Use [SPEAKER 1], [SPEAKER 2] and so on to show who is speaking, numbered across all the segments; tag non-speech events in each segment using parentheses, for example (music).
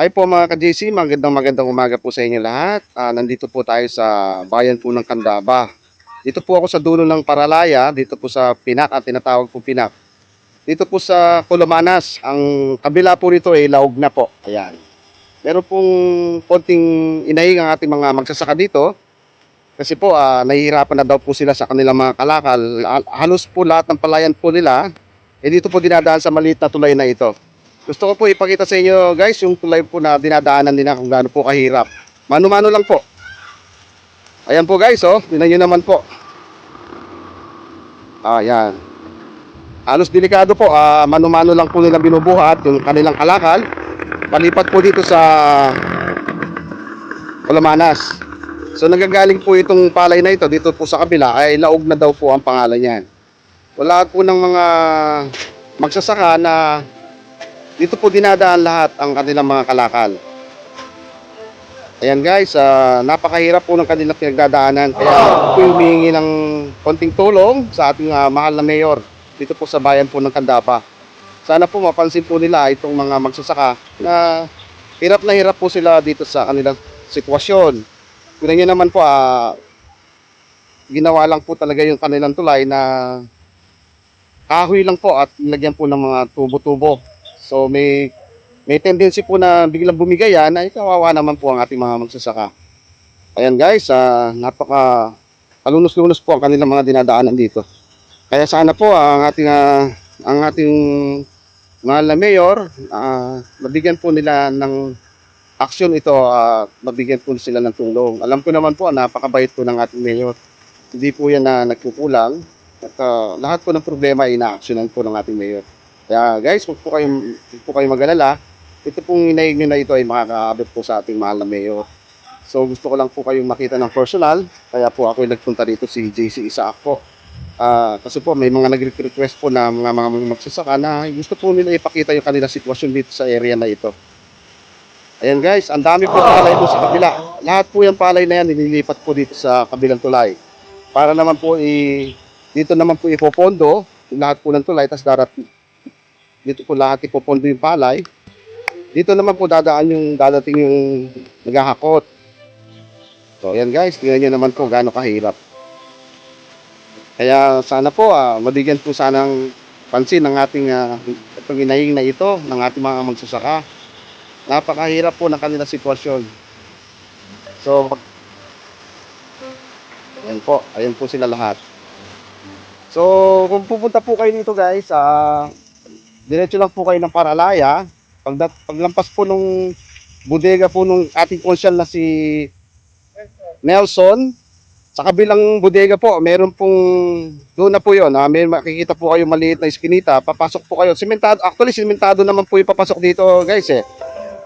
[SPEAKER 1] Hi po mga ka-JC, magandang magandang umaga po sa inyo lahat. Ah, nandito po tayo sa bayan po ng Candaba. Dito po ako sa dulo ng Paralaya, dito po sa Pinak, at tinatawag po Pinak. Dito po sa Colomanas, ang kabila po rito ay laog na po. Ayan. Meron pong konting inahing ang ating mga magsasaka dito. Kasi po, ah, nahihirapan na daw po sila sa kanilang mga kalakal. Hal- Halos po lahat ng palayan po nila, eh dito po dinadaan sa maliit na tulay na ito. Gusto ko po ipakita sa inyo guys yung tulay po na dinadaanan nila kung gaano po kahirap. Mano-mano lang po. Ayan po guys oh, tingnan nyo naman po. Ayan. Halos delikado po, ah, mano-mano lang po nila binubuhat yung kanilang kalakal. Palipat po dito sa Colamanas. So nagagaling po itong palay na ito dito po sa kabila ay laog na daw po ang pangalan niyan. Wala po ng mga magsasaka na dito po dinadaan lahat ang kanilang mga kalakal. Ayan guys, ah, napakahirap po ng kanilang pinagdadaanan. Kaya po humihingi ng konting tulong sa ating ah, mahal na mayor dito po sa bayan po ng Candapa. Sana po mapansin po nila itong mga magsasaka na hirap na hirap po sila dito sa kanilang sitwasyon. Tingnan nyo naman po, ah, ginawa lang po talaga yung kanilang tulay na kahoy lang po at nilagyan po ng mga tubo-tubo. So may may tendency po na biglang bumigay yan ay kawawa naman po ang ating mga magsasaka. Ayan guys, ah, napaka kalunos-lunos po ang kanilang mga dinadaanan dito. Kaya sana po ah, ang ating ah, ang ating mahal na mayor, ah, mabigyan po nila ng aksyon ito at mabigyan po sila ng tulong. Alam ko naman po, napakabait po ng ating mayor. Hindi po yan na nagkukulang. At ah, lahat po ng problema ay ina-actionan po ng ating mayor. Kaya guys, huwag po kayong, huwag po kayong mag-alala. Ito pong inaig nyo na ito ay makakaabot po sa ating mahal na mayor. So gusto ko lang po kayong makita ng personal. Kaya po ako nagpunta dito si JC Isaac po. Ah, kasi po may mga nag-request po na mga, mga magsasaka na gusto po nila ipakita yung kanilang sitwasyon dito sa area na ito. Ayan guys, ang dami po palay po sa kabila. Lahat po yung palay na yan nililipat po dito sa kabilang tulay. Para naman po i dito naman po ipopondo lahat po ng tulay tapos darat dito po lahat ipopondo yung palay. Dito naman po dadaan yung dadating yung naghahakot. So ayan guys, tingnan nyo naman po gaano kahirap. Kaya sana po ah, mabigyan po sanang pansin ng ating uh, itong inahing na ito ng ating mga magsasaka. Napakahirap po ng kanilang sitwasyon. So, ayan po, ayan po sila lahat. So, kung pupunta po kayo dito guys, ah, diretso lang po kayo ng Paralaya. Pag paglampas po nung bodega po nung ating konsyal na si Nelson, sa kabilang bodega po, meron pong doon na po 'yon. Ah, may makikita po kayo maliit na iskinita, papasok po kayo. Simentado, actually simentado naman po 'yung papasok dito, guys eh.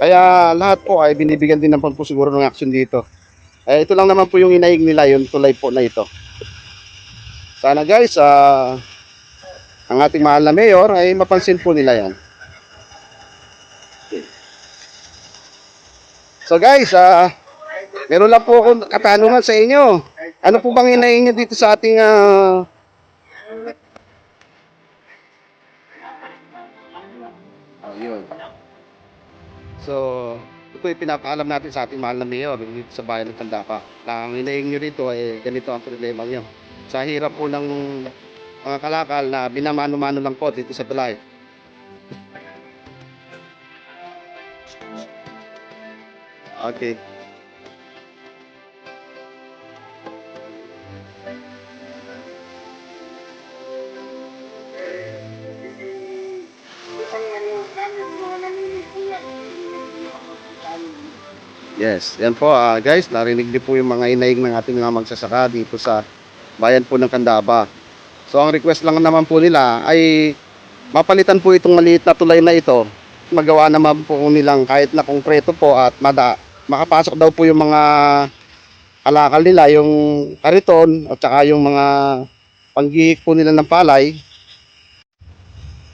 [SPEAKER 1] Kaya lahat po ay binibigyan din naman po siguro ng action dito. Eh, ito lang naman po yung inaig nila, yung tulay po na ito. Sana guys, ah, ang ating mahal na mayor ay mapansin po nila yan. So guys, ah, meron lang po akong katanungan sa inyo. Ano po bang inaing nyo dito sa ating ah, Oh, yun. So, ito yung pinapaalam natin sa ating mahal na mayor dito sa bayan ng Tandapa. Ang inaing nyo rito ay ganito ang problema nyo. Sa hirap po ng mga kalakal na binamano-mano lang po dito sa balay. Okay. Yes, yan po ah, guys, narinig niyo po yung mga inaig ng ating mga magsasaka dito sa bayan po ng Candaba. So ang request lang naman po nila ay mapalitan po itong maliit na tulay na ito. Magawa naman po nilang kahit na konkreto po at mada, makapasok daw po yung mga kalakal nila, yung kariton at saka yung mga panggihik po nila ng palay.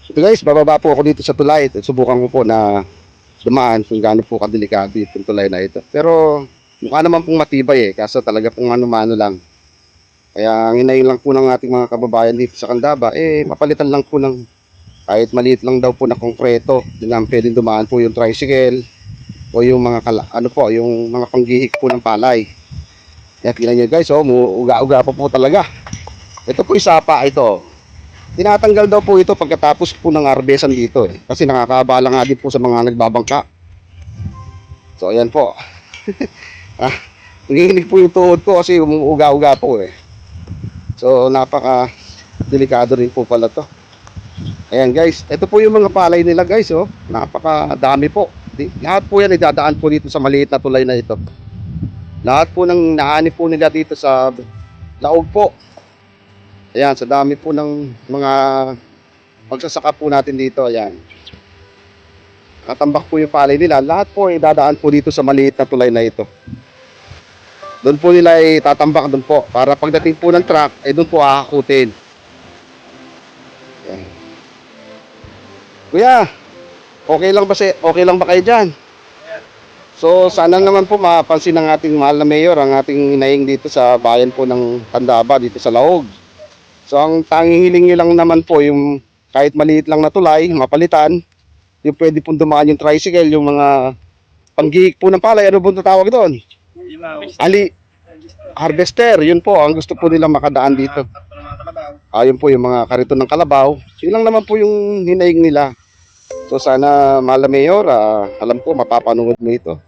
[SPEAKER 1] So guys, bababa po ako dito sa tulay. Subukan ko po na dumaan kung gaano po kadelikado itong tulay na ito. Pero mukha naman pong matibay eh, kaso talaga pong ano-mano lang. Kaya ang hinayin lang po ng ating mga kababayan dito sa Candaba, eh mapalitan lang po ng kahit maliit lang daw po na konkreto. Doon lang pwedeng dumaan po yung tricycle. o yung mga kala, ano po, yung mga panggihik po ng palay. Kaya tingnan nyo guys, oh, uga-uga pa po talaga. Ito po yung sapa, ito. Tinatanggal daw po ito pagkatapos po ng harvestan dito eh. Kasi nakakabala nga din po sa mga nagbabangka. So ayan po. (laughs) ah, nanginginig po yung tuhod ko kasi umuuga-uga po eh. So napaka delikado rin po pala to. Ayan guys, ito po yung mga palay nila guys oh. Napakadami po. Di, lahat po yan idadaan po dito sa maliit na tulay na ito. Lahat po ng nahanip po nila dito sa laog po. Ayan, sa dami po ng mga magsasaka po natin dito. Ayan. Katambak po yung palay nila. Lahat po ay dadaan po dito sa maliit na tulay na ito. Doon po nila ay tatambak doon po. Para pagdating po ng truck, ay doon po akakutin. Ayan. Kuya, okay lang ba si okay lang ba kayo diyan? So sana naman po mapansin ng ating mahal na mayor ang ating inaing dito sa bayan po ng Tandaba dito sa Laog. So ang tanging hiling nyo lang naman po yung kahit maliit lang na tulay, mapalitan, yung pwede pong dumaan yung tricycle, yung mga panggihik po ng palay, ano pong tawag doon? Ali, harvester, yun po, ang gusto po nilang makadaan dito. Ayun po yung mga kariton ng kalabaw. Yun naman po yung hinaing nila. So sana mahal na mayor, ah, alam ko mapapanood mo ito.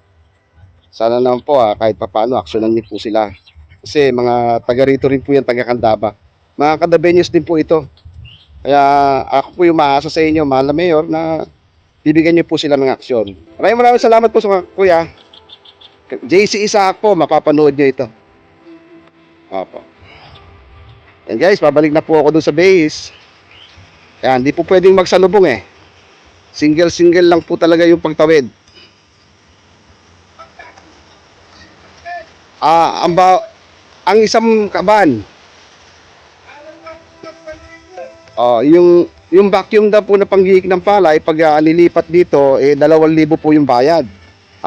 [SPEAKER 1] Sana naman po ah, kahit papano aksyonan niyo po sila. Kasi mga taga rito rin po yan, taga Candaba. Mga kadabenyos din po ito. Kaya ako po yung maasa sa inyo, mahal na mayor, na bibigyan niyo po sila ng aksyon. Maraming maraming salamat po sa kuya. JC Isaac po, mapapanood niyo ito. Opo. And guys, pabalik na po ako dun sa base. Kaya hindi po pwedeng magsalubong eh. Single-single lang po talaga yung pagtawid. Ah, ang ba ang isang kaban. Oh, yung yung vacuum daw po na panghihik ng palay pag ah, lilipat dito eh 2,000 po yung bayad.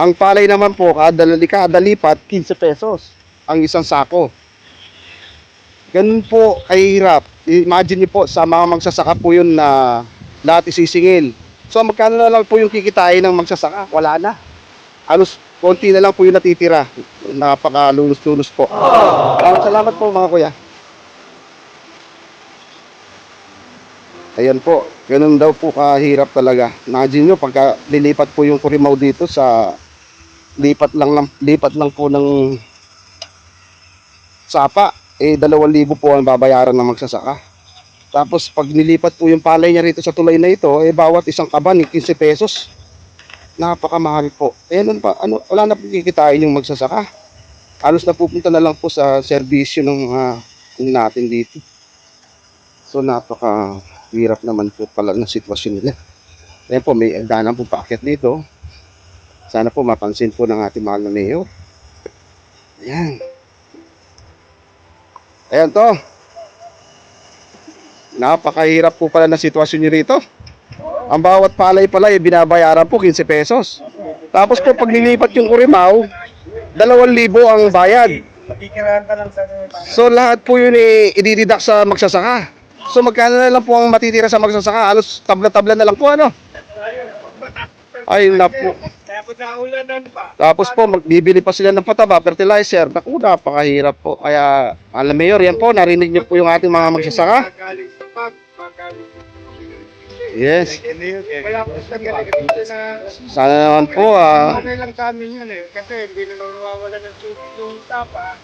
[SPEAKER 1] Ang palay naman po kada, kada lipat 15 pesos ang isang sako. Ganun po kahirap. Imagine niyo po sa mga magsasaka po yun na lahat isisingil. So magkano na lang po yung kikitain ng magsasaka? Wala na. Halos konti na lang po yung natitira. Napakalunos-lunos po. Ah, salamat po mga kuya. Ayan po, ganun daw po kahirap talaga. Imagine nyo, pagka lilipat po yung kurimaw dito sa lipat lang, lang lipat lang po ng sapa, eh 2,000 po ang babayaran ng magsasaka. Tapos pag nilipat po yung palay niya rito sa tulay na ito, eh bawat isang kaban, eh, 15 pesos. Napakamahal po. Eh nun pa, ano, wala na po kikitain yung magsasaka. Halos na pupunta na lang po sa serbisyo ng mga natin dito. So napaka hirap naman po pala ng sitwasyon nila. Ayan po, may danan po paakyat dito. Sana po mapansin po ng ating mahal na mayor. Ayan. Ayan to. Napakahirap po pala ng sitwasyon nyo rito. Ang bawat palay pala, eh, binabayaran po 15 pesos. Tapos po pag nilipat yung kurimaw, 2,000 ang bayad. So lahat po yun eh, idididak sa magsasaka. So magkano na lang po ang matitira sa magsasaka? Halos tabla-tabla na lang po ano? Ay na po.
[SPEAKER 2] Kaya po naulanan pa.
[SPEAKER 1] Tapos po magbibili pa sila ng pataba, fertilizer. Naku, napakahirap po. Kaya alam mayor, yan po, narinig niyo po yung ating mga magsasaka. Yes.
[SPEAKER 2] Na
[SPEAKER 1] Sana naman po ah.
[SPEAKER 2] okay lang sa amin yun eh. Kasi hindi na nawawala ng tubig yung tapa.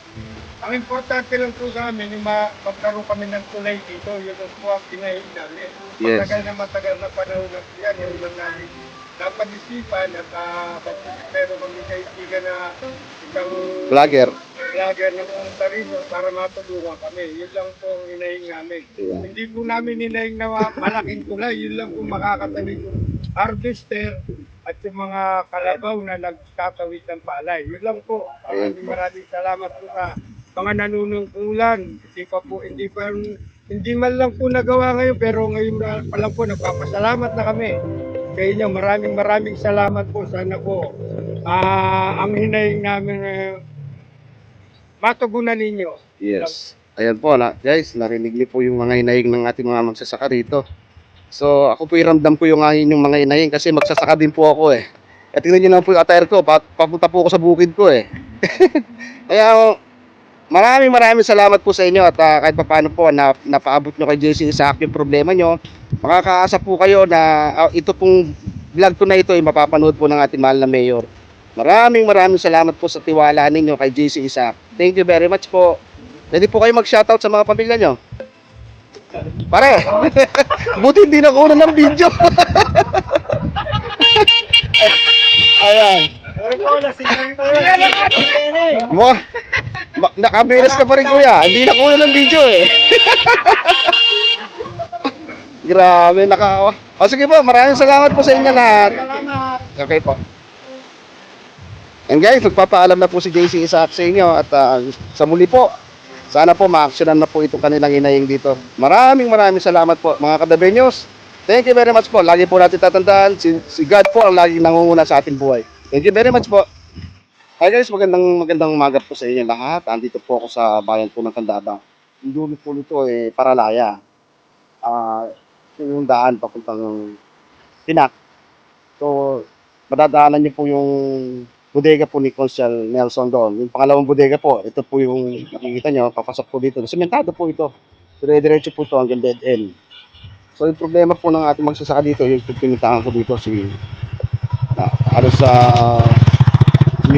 [SPEAKER 2] Ang importante lang po sa amin, yung ma- magkaroon kami ng tulay dito, yun ang po ang pinahig namin.
[SPEAKER 1] Yes.
[SPEAKER 2] Matagal na matagal na panahon na yan, yung lang namin dapat isipan at uh, meron kami kaibigan na isang
[SPEAKER 1] Vlogger.
[SPEAKER 2] vlogger ng Ontario para matulungan kami. Yun lang po ang hinaing namin.
[SPEAKER 1] Yeah.
[SPEAKER 2] Hindi po namin hinaing na ma- malaking tulay. Yun lang po makakatalig yung harvester at yung mga kalabaw na nagkakawit ng palay. Yun lang po. Maraming maraming salamat po sa mga nanunungkulan. Hindi pa po, hindi pa, hindi man lang po nagawa ngayon pero ngayon pa lang po nagpapasalamat na kami. Kaya inyo, maraming maraming salamat po. Sana po ah ang hinaing namin eh, matugunan ninyo.
[SPEAKER 1] Yes. Ayan po, na, guys, narinig niyo po yung mga hinaing ng ating mga magsasaka rito. So, ako po iramdam ko yung aking yung mga hinaing kasi magsasaka din po ako eh. Eh, tingnan nyo naman po yung attire ko. Pa papunta po ako sa bukid ko eh. (laughs) Kaya maraming maraming salamat po sa inyo at ah, kahit paano po na, napaabot nyo kay JC Isaac yung problema nyo. Makakaasa po kayo na ah, ito pong vlog ko na ito ay mapapanood po ng ating mahal na mayor. Maraming maraming salamat po sa tiwala ninyo kay JC Isaac. Thank you very much po. Pwede po kayo mag-shoutout sa mga pamilya nyo. Pare, (laughs) buti hindi na kuha ng video. (laughs) Ayan. Mo, nakabilas ka pa rin kuya. Hindi na kuha ng video eh. (laughs) Grabe, nakawa. O sige po, maraming salamat po sa inyo lahat. Okay po. And guys, magpapaalam na po si JC Isaac sa inyo at ah, sa muli po, sana po ma-actionan na po itong kanilang inaying dito. Maraming maraming salamat po mga kadabenyos. Thank you very much po. Lagi po natin tatandaan, si, si God po ang laging nangunguna sa ating buhay. Thank you very much po. Hi guys, magandang magandang umaga po sa inyo lahat. Andito po ako sa bayan po ng Candaba. Yung dulo po nito eh, Paralaya. Ah, ito yung daan papuntang Pinak. So, madadaanan niyo po yung bodega po ni Consul Nelson doon. Yung pangalawang bodega po, ito po yung nakikita nyo, papasok po dito. Sementado po ito. Dire-diretso po ito hanggang dead end. So yung problema po ng ating magsasaka dito, yung pinuntahan ko dito si na halos sa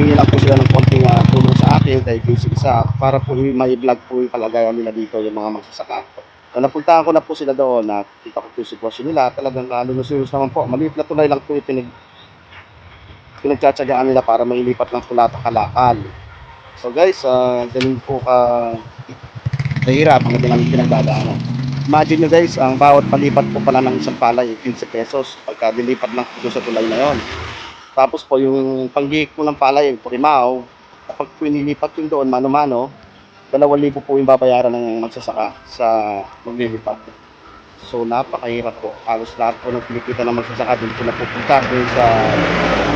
[SPEAKER 1] humingi lang po sila ng konting uh, tulong sa akin kay Casey isa para po may vlog po yung kalagayan nila dito yung mga magsasaka. So napuntahan ko na po sila doon na kita ko po yung sitwasyon nila talagang lalo na serious naman po maliit na tulay lang po yung pinag pinagtsatsagaan nila para mailipat ng kulata kalakal. So guys, uh, ganun po ka nahirap ang kanilang pinagdadaanan. Imagine nyo guys, ang bawat palipat po pala ng isang palay, 15 pesos. Pagka dilipat lang po sa tulay na yon. Tapos po yung panggihik po ng palay, purimaw, kapag po yung doon, mano-mano, 2,000 po yung babayaran ng magsasaka sa maglilipat. So napakahirap po. Halos lahat po ng kinikita ng magsasaka doon po napupunta doon sa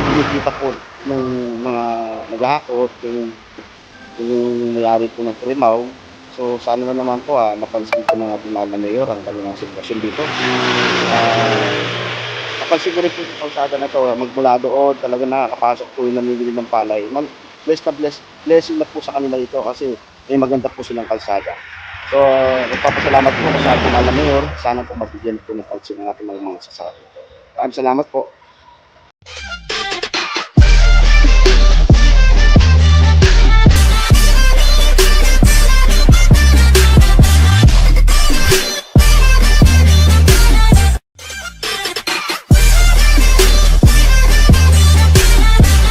[SPEAKER 1] kinikita po ng mga naghahakot, yung, yung mayari po ng purimaw. So sana na naman po ah, mapansin ko ng ating na mayor ang kanilang sitwasyon dito. Ah, rin po yung kalsada na to, ah, magmula doon, talaga nakakapasok po yung namimili ng palay. Man, bless na bless, blessing na po sa kanila ito kasi may maganda po silang kalsada. So, nagpapasalamat po sa ating na mayor. Sana po mabigyan po ng pansin ng ating mga mga sasabi. Maraming salamat po.